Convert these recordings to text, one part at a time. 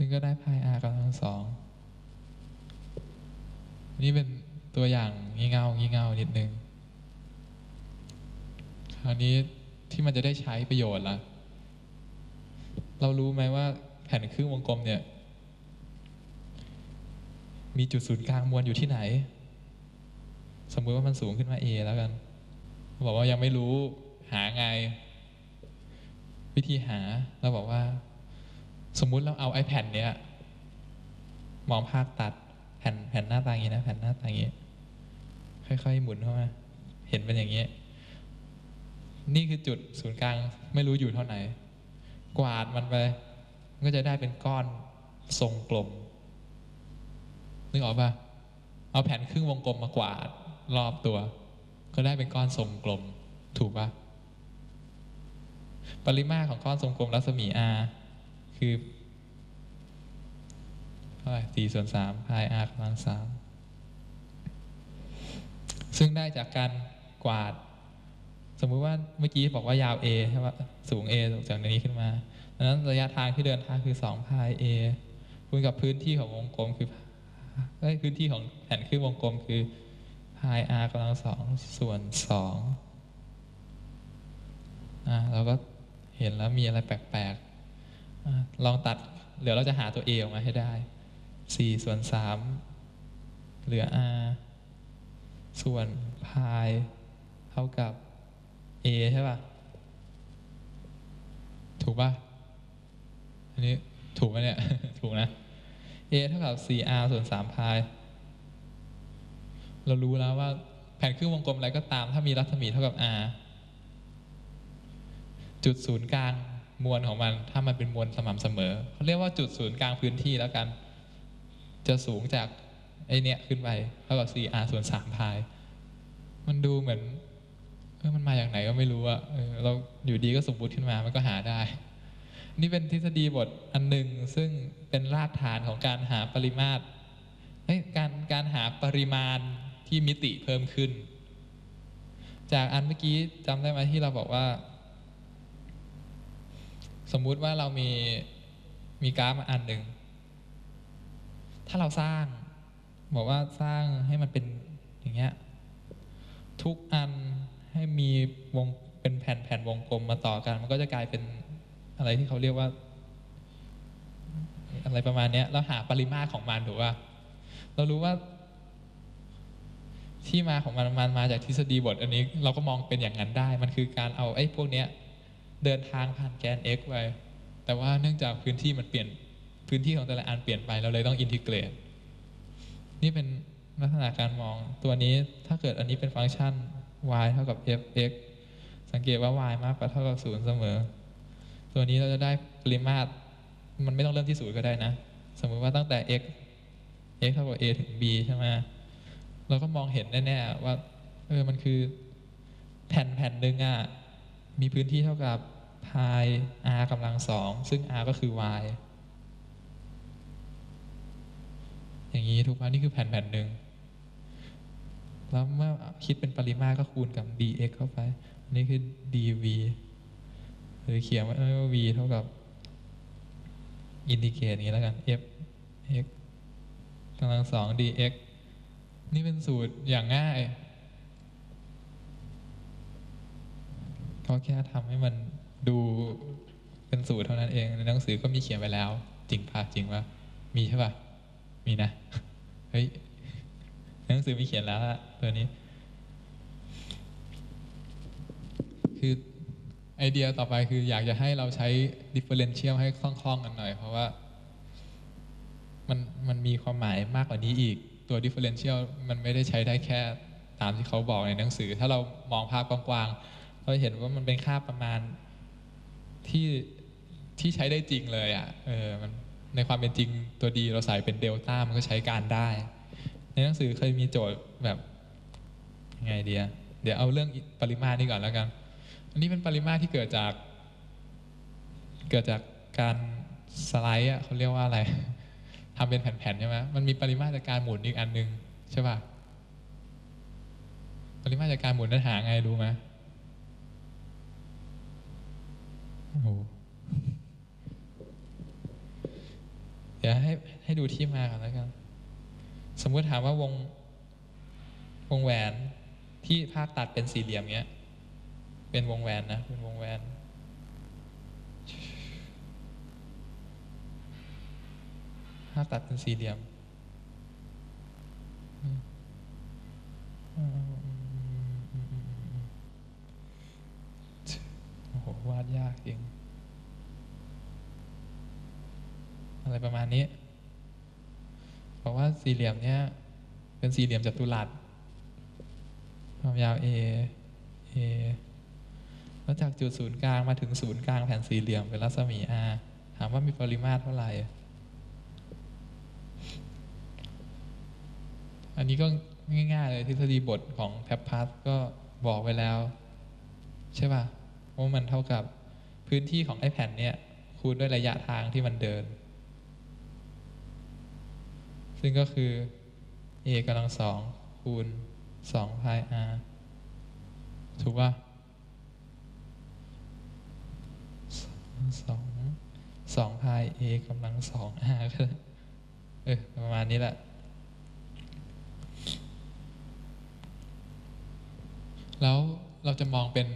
ซึ่งก็ได้พาย r กำลังสอง นี่เป็นตัวอย่างงี่เง่างี่เง่านิดนึง คราวนี้ที่มันจะได้ใช้ประโยชน์ละเรารู้ไหมว่าแผ่นครึ่งวงกลมเนี่ย มีจุดศูนย์กลางมวลอยู่ที่ไหน สมมุติว่ามันสูงขึ้นมา A แล้วกัน บอกว่ายังไม่รู้หาไง วิธีหาเราบอกว่า สมมุติเราเอา iPad เนี้ยมองภาพตัดแผ่นแผ่นหน้าตาอย่างนี้นะแผ่นหน้าตาอย่างนี้ค่อยๆหมุนเข้ามา เห็นเป็นอย่างนี้ นี่คือจุดศูนย์กลางไม่รู้อยู่เท่าไหร่กวาดมันไปนก็จะได้เป็นก้อนทรงกลมนึกออกปะเอาแผ่นครึ่งวงกลมมากวาดรอบตัว ก็ได้เป็นก้อนทรงกลม ถูกปะปริมาตรของก้อนทรงกลมรัศมี r คือเท่าไหร่สี่ส่วนสามพาย r กำลังสามซึ่งได้จากการกวาด สมมุติว่าเมื่อกี้บอกว่ายาว a ใช่ปะสูง a จากนี้ขึ้นมาดังนั้นระยะทางที่เดินทางคือ2พาย a คูณกับพื้นที่ของวงกลมคือเอ้ยพื้นที่ของแผ่นครึ่งวงกลมคือพาย r กำลังสองส่วนสองอะเราก็เห็นแล้วมีอะไรแปลกๆ ลองตัดเดี๋ยวเราจะหาตัว a ออกมาให้ได้ 4 ส่วน 3 เหลือ r ส่วนพายเท่ากับ a ใช่ป่ะ ถูกป่ะ อันนี้ถูกไหมเนี่ย ถูกนะ a เท่ากับ 4r ส่วน 3 พาย เรารู้แล้วว่าแผนครึ่งวงกลมอะไรก็ตาม ถ้ามีรัศมีเท่ากับ r จุดศูนย์กลาง มวลของมัน ถ้ามันเป็นมวลสม่ำเสมอเขาเรียกว่าจุดศูนย์กลางพื้นที่แล้วกัน จะสูงจากไอเนี้ยขึ้นไปเท่ากับ 4r ส่วน3พาย มันดูเหมือนเออมันมาจากไหนก็ไม่รู้อะเออเราอยู่ดีก็สมมุติขึ้นมามันก็หาได้ นี่เป็นทฤษฎีบทอันหนึ่งซึ่งเป็นรากฐานของการหาปริมาตรเอ้ยการการหาปริมาณที่มิติเพิ่มขึ้น จากอันเมื่อกี้จำได้ไหมที่เราบอกว่า สมมุติว่าเรามีมีกราฟมาอันหนึ่ง ถ้าเราสร้าง บอกว่าสร้างให้มันเป็นอย่างเงี้ยทุกอันให้มีวงเป็นแผ่นแผ่นวงกลมมาต่อกัน มันก็จะกลายเป็นอะไรที่เขาเรียกว่า อะไรประมาณเนี้ยแล้วหาปริมาตรของมันถูกป่ะเรารู้ว่า ที่มาของมันมันมาจากทฤษฎีบทอันนี้ เราก็มองเป็นอย่างนั้นได้ มันคือการเอาไอ้พวกเนี้ย เดินทางผ่านแกน x ไป แต่ว่าเนื่องจากพื้นที่มันเปลี่ยนพื้นที่ของแต่ละอันเปลี่ยนไปเราเลยต้องอินทิเกรต นี่เป็นลักษณะการมองตัวนี้ถ้าเกิดอันนี้เป็นฟังก์ชัน y เท่ากับ f(x) สังเกตว่า y มากกว่าเท่ากับศูนย์เสมอ ตัวนี้เราจะได้ปริมาตรมันไม่ต้องเริ่มที่ศูนย์ก็ได้นะ สมมติว่าตั้งแต่ x x เท่ากับ a ถึง b ใช่ไหมเราก็มองเห็นแน่ๆว่าเออมันคือแผ่นแผ่นหนึ่งอะ มีพื้นที่เท่ากับพาย r กำลังสองซึ่ง r ก็คือ y อย่างนี้ถูกไหมนี่คือแผ่นแผ่นหนึ่งแล้วเมื่อคิดเป็นปริมาตรก็คูณกับ dx เข้าไปอันนี้คือ dv หรือเขียนว่า v เท่ากับอินทิเกรตนี้แล้วกัน f x กำลังสอง dx นี่เป็นสูตรอย่างง่าย เขาแค่ทำให้มันดูเป็นสูตรเท่านั้นเอง ในหนังสือก็มีเขียนไว้แล้ว จริงปะจริงปะมีใช่ป่ะ มีนะ เฮ้ย หนังสือมีเขียนแล้วอะตัวนี้ คือไอเดียต่อไปคืออยากจะให้เราใช้ differential ให้คล่องๆกันหน่อย เพราะว่า มันมันมีความหมายมากกว่านี้อีก ตัว differential มันไม่ได้ใช้ได้แค่ตามที่เขาบอกในหนังสือ ถ้าเรามองภาพกว้างๆ เราเห็นว่ามันเป็นค่าประมาณที่ที่ใช้ได้จริงเลยอะ่ะเออมันในความเป็นจริงตัวดีเราใส่เป็นเดลต้ามันก็ใช้การได้ ในหนังสือเคยมีโจทย์แบบยังไงเดียเดี๋ยวเอาเรื่องปริมาตรนี่ก่อนแล้วกัน อันนี้เป็นปริมาตรที่เกิดจาก เกิดจากการสไลด์อะเขาเรียกว่าอะไรทำเป็นแผ่นๆใช่ไหมมันมีปริมาตรจากการหมุนอีกอันหนึ่งใช่ป่ะ ปริมาตรจากการหมุนนั้นหาไงรู้ไหม โอ้โหดี๋ยวให้ให้ดูที่มากันแล้วกัน สมมุติถามว่าวง วงแหวนที่ภาพตัดเป็นสี่เหลี่ยมเนี้ย เป็นวงแหวนนะ เป็นวงแหวน ภาพตัดเป็นสี่เหลี่ยม โอ้โหวาด ยากจริง อะไรประมาณนี้เพราะว่าสี่เหลี่ยมเนี้ยเป็นสี่เหลี่ยมจัตุรัสความยาว a a แล้วจากจุดศูนย์กลางมาถึงศูนย์กลางแผ่นสี่เหลี่ยมเป็นรัศมี r ถามว่ามีปริมาตรเท่าไหร่ อันนี้ก็ง่าย ๆ เลยทฤษฎีบทของแทปพาสก็บอกไว้แล้ว ใช่ป่ะว่ามันเท่ากับ พื้นที่ของไอ้แผ่นเนี่ยคูณด้วยระยะทางที่มันเดิน ซึ่งก็คือ a กำลังสองคูณสองพาย r ถูกป่ะสองสองพาย a กำลังสอง r ก็เออประมาณนี้แหละ แล้วเราจะมองเป็น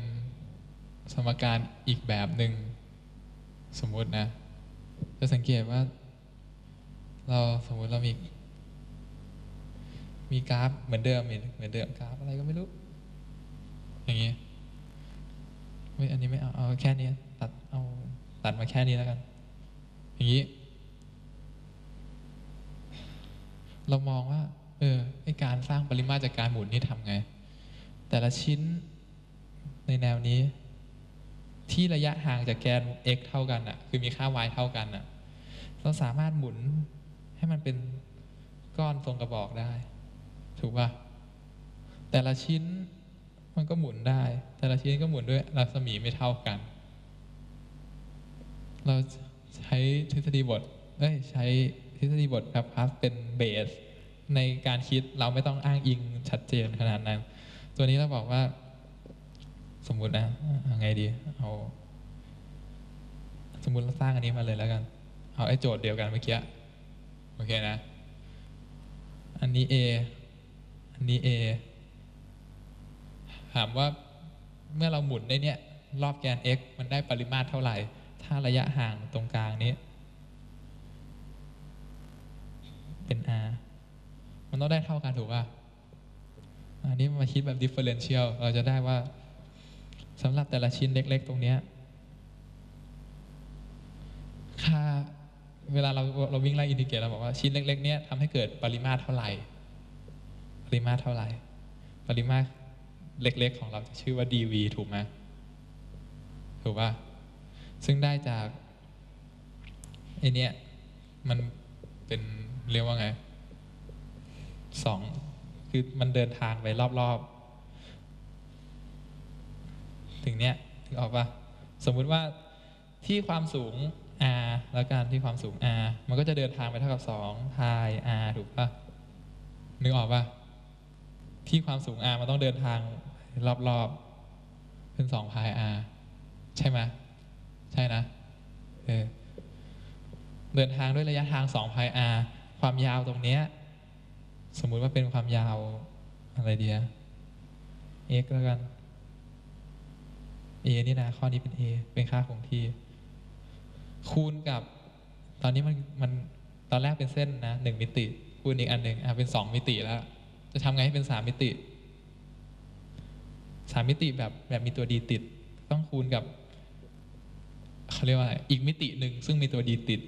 สมการอีกแบบหนึ่งสมมุตินะ จะสังเกตว่า เราสมมุติเรามีมีกราฟเหมือนเดิมเหมือนเดิมกราฟอะไรก็ไม่รู้ อย่างนี้ไม่อันนี้ไม่เอาเอาแค่นี้ตัดเอาตัดมาแค่นี้แล้วกัน อย่างนี้ เรามองว่า เออไอการสร้างปริมาตรจากการหมุนนี่ทำไง แต่ละชิ้นในแนวนี้ ที่ระยะห่างจากแกน x เท่ากันอะ คือมีค่า y เท่ากันอะ เราสามารถหมุนให้มันเป็นก้อนทรงกระบอกได้ ถูกป่ะ แต่ละชิ้นมันก็หมุนได้ แต่ละชิ้นก็หมุนด้วยรัศมีไม่เท่ากัน เราใช้ทฤษฎีบทเอ้ยใช้ทฤษฎีบทแบบพัสเป็นเบสในการคิดเราไม่ต้องอ้างอิงชัดเจนขนาดนั้น ตัวนี้เราบอกว่า สมมุตินะไงดี เอา สมมุติเราสร้างอันนี้มาเลยแล้วกัน เอาไอ้โจทย์เดียวกันเมื่อกี้โอเคนะ อันนี้ A อันนี้ A ถามว่าเมื่อเราหมุนได้เนี่ย รอบแกน x มันได้ปริมาตรเท่าไหร่ ถ้าระยะห่างตรงกลางนี้ เป็น r มันต้องได้เท่ากันถูกป่ะ อันนี้มาคิดแบบ differential เราจะได้ว่า สำหรับแต่ละชิ้นเล็ก ๆ ตรงนี้ค่าเวลาเราเราวิ่งไล่อินทิเกรตเราบอกว่าชิ้นเล็ก ๆ เนี้ยทำให้เกิดปริมาตรเท่าไหร่ ปริมาตรเท่าไหร่ ปริมาตรเล็ก ๆ ของเราจะชื่อว่า dv ถูกไหมถูกป่ะซึ่งได้จากไอเนี้ยมันเป็นเรียกว่าไงสองคือมันเดินทางไปรอบๆ ถึงเนี้ยถึงออกปะสมมุติว่าที่ความสูง r แล้วกันที่ความสูง r มันก็จะเดินทางไปเท่ากับ2 pi r ถูกปะนึกออกปะที่ความสูง r มันต้องเดินทางรอบๆเป็น2 pi r ใช่ไหมใช่นะเออเดินทางด้วยระยะทาง2 pi r ความยาวตรงเนี้ยสมมุติว่าเป็นความยาวอะไรเดีย x แล้วกัน a นี่นะข้อนี้เป็น a เป็นค่าคงที่ คูณกับ ตอนนี้มันมันตอนแรกเป็นเส้นนะหนึ่งมิติ คูณอีกอันหนึ่งอะเป็นสองมิติแล้ว จะทำไงให้เป็นสามมิติสามมิติแบบแบบมีตัวดีติด ต้องคูณกับเขาเรียกว่าอะไรอีกมิติหนึ่งซึ่งมีตัวดีติด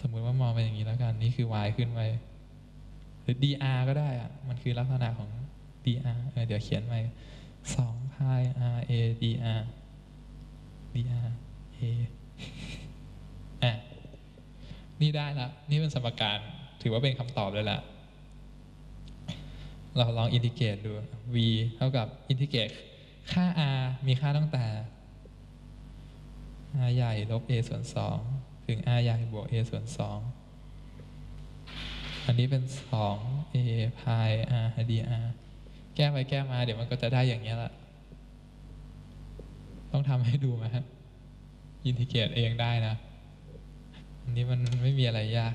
สมมุติว่ามองไปอย่างนี้แล้วกัน นี่คือ y ขึ้นไปหรือ dr ก็ได้อะมันคือลักษณะของ dr เอเดี๋ยวเขียนไป สอง pi r a dr dr a อะ นี่ได้ละ นี่เป็นสมการ ถือว่าเป็นคำตอบเลยละเราลองอินทิเกรตดู v เท่ากับอินทิเกรตค่า r มีค่าตั้งแต่ r ใหญ่ลบ a ส่วนสองถึง r ใหญ่บวก a ส่วนสองอันนี้เป็นสอง a pi r dr แก้ไปแก้มา เดี๋ยวมันก็จะได้อย่างนี้ยละต้องทำให้ดูไหมฮะอินทิเกรตเองได้นะ อันนี้มันไม่มีอะไรยาก